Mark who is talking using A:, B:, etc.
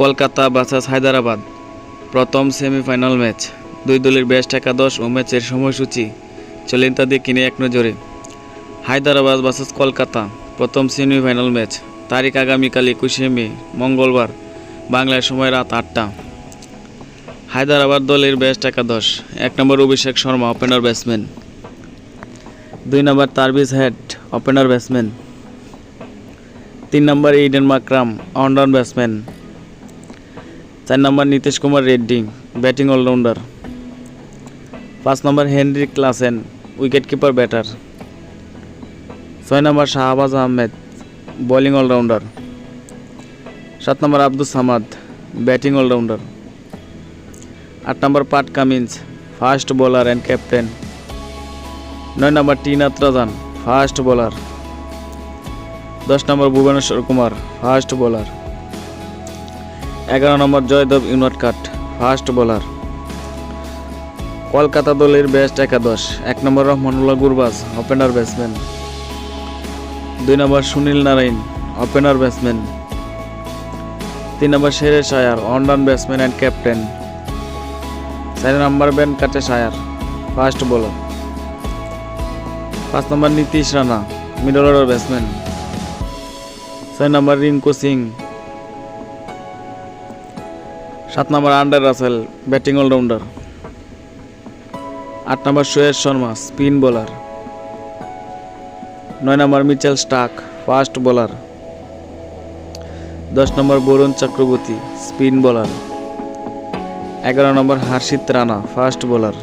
A: কলকাতা বাসাস হায়দ্রাবাদ। প্রথম semifinal match. দুই দলের বেস্ট একাদশ ও ম্যাচের সময়সূচি চলেন তাদের কিনে এক নজরে। হায়দ্রাবাদ বাসাস কলকাতা, প্রথম সেমিফাইনাল ম্যাচ। তারিখ আগামীকাল একুশে মে, মঙ্গলবার বাংলার সময় রাত আটটা। হায়দ্রাবাদ দলের বেস্ট একাদশ। এক number Abhishek Sharma, opener batsman. দুই number Travis Head, opener batsman. তিন number Aiden Markram allround batsman. চার number Nitish Kumar Reddy, batting allrounder. পাঁচ number Henry Klaasen wicket keeper batter. ছয় number Shahbaz Ahmed, bowling allrounder. সাত number Abdul Samad, batting allrounder. আট number Pat Cummins, fast bowler and captain. নয় number T Natarajan fast bowler. দশ number Bhuvneshwar Kumar, fast bowler. এগারো নম্বর Joydeb ইউনাটকাট fast bowler. Kolkata দলের best একাদশ, এক number Rahmanullah Gurbaz opener batsman দুই number Sunil Narine opener batsman তিন number Shreyas Iyer one down batsman and captain চার number Venkatesh Iyer fast bowler পাঁচ number Nitish Rana middle order batsman ছয় নম্বর রিঙ্কু সিং সাত number Andre Russell batting allrounder আট number Suyash Sharma spin bowler নয় number Mitchell Starc fast bowler দশ number Varun Chakravarthy spin bowler এগারো number Harshit Rana fast bowler